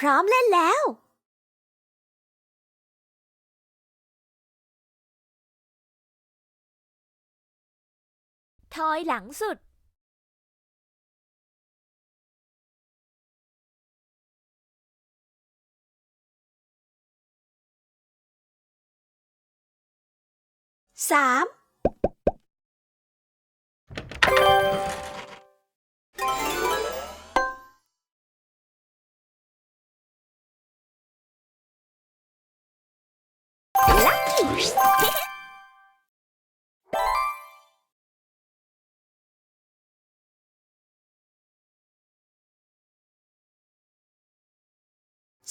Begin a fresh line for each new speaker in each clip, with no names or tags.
พร้อมเล่นแล้ว ทอยหลังสุดสาม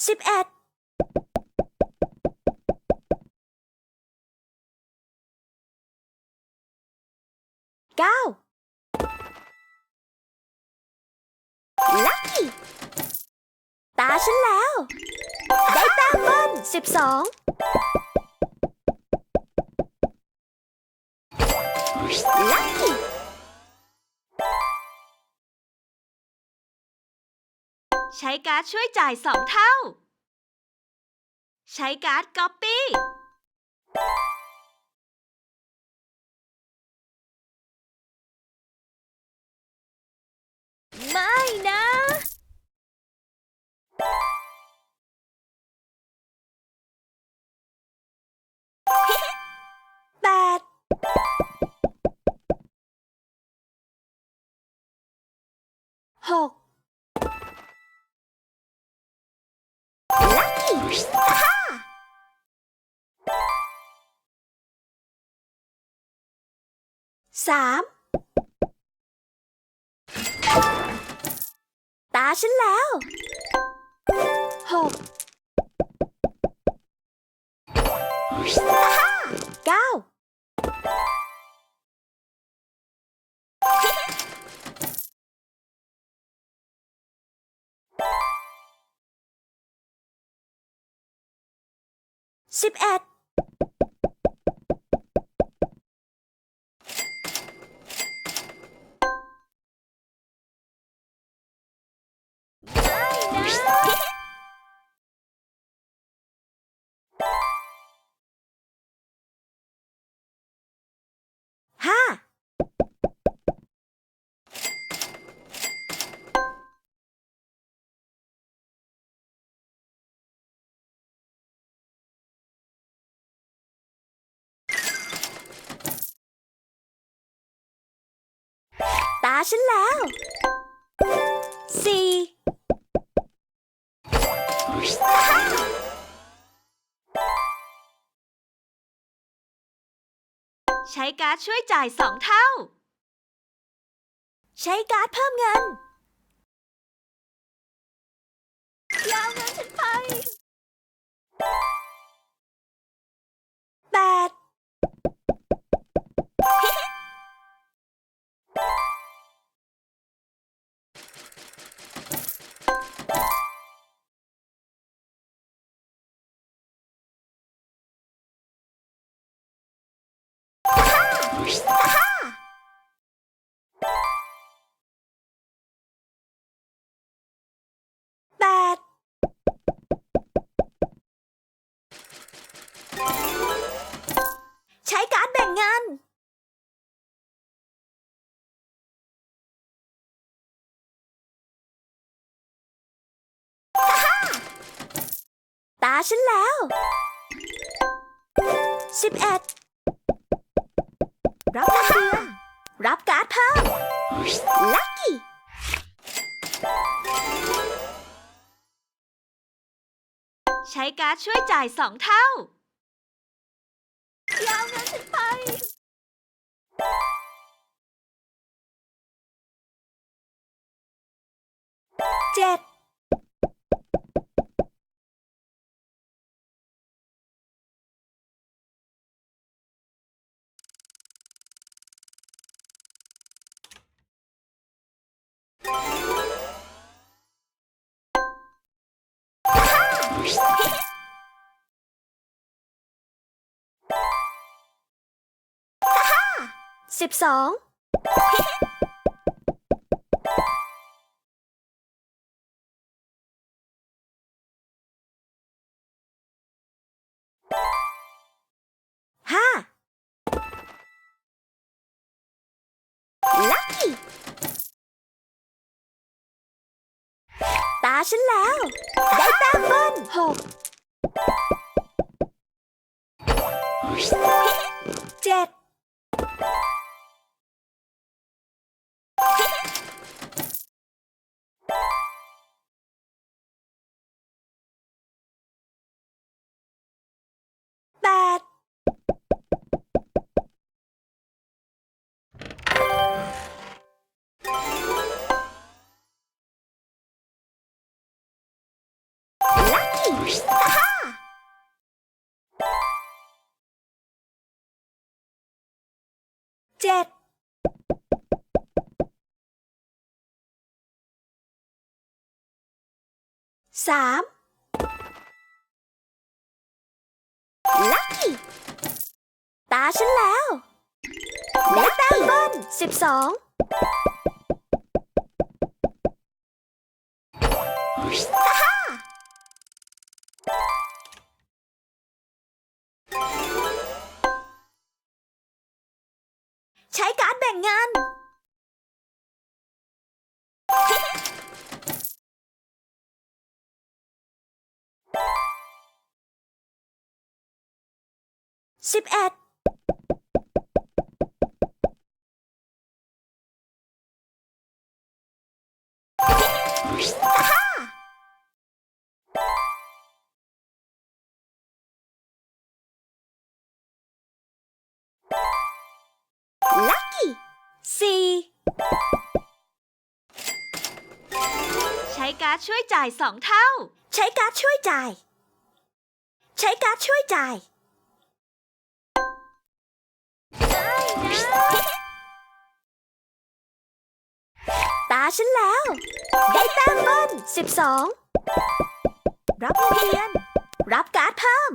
สิบเอ็ดเก้าลัคกี้ตาฉันแล้ว ได้แต้มเบิ้ลสิบสอง
ใช้การ์ดช่วยจ่ายสองเท่า ใช้การ์ดก๊อปปี้
ไม่นะ แปด หก สามตาฉันแล้วหกฮ่าเก้าสิบเอ็ด ฉันแล้วสี่
ใช้การ์ดช่วยจ่ายสองเท่า
ใช้การ์ดเพิ่มเงินาฉันแล้วสิบเอ็ดรับเงินเดือนรับการ์ดเพิ่ม ลัคกี้
ใช้การ์ดช่วยจ่ายสองเท่า
ยาวเงินฉันไป เจ็ด สิบสองห้าลัคกี้ตาฉันแล้ว ได้แต้มเบิ้ลหกเจ็ด เจ็ดสามลัคกี้ตาฉันแล้วและแต้มบิ้ลสิบสอง ใช้การ์ดแบ่งงาน สิบเอ็ด 4
ใช้การ์ดช่วยจ่าย 2 เท่า
ใช้การ์ดช่วยจ่าย ใช้การ์ดช่วยจ่ายตาฉันแล้ว ได้แต้มเบิ้ล12 รับเรียน รับการ์ดเพิ่ม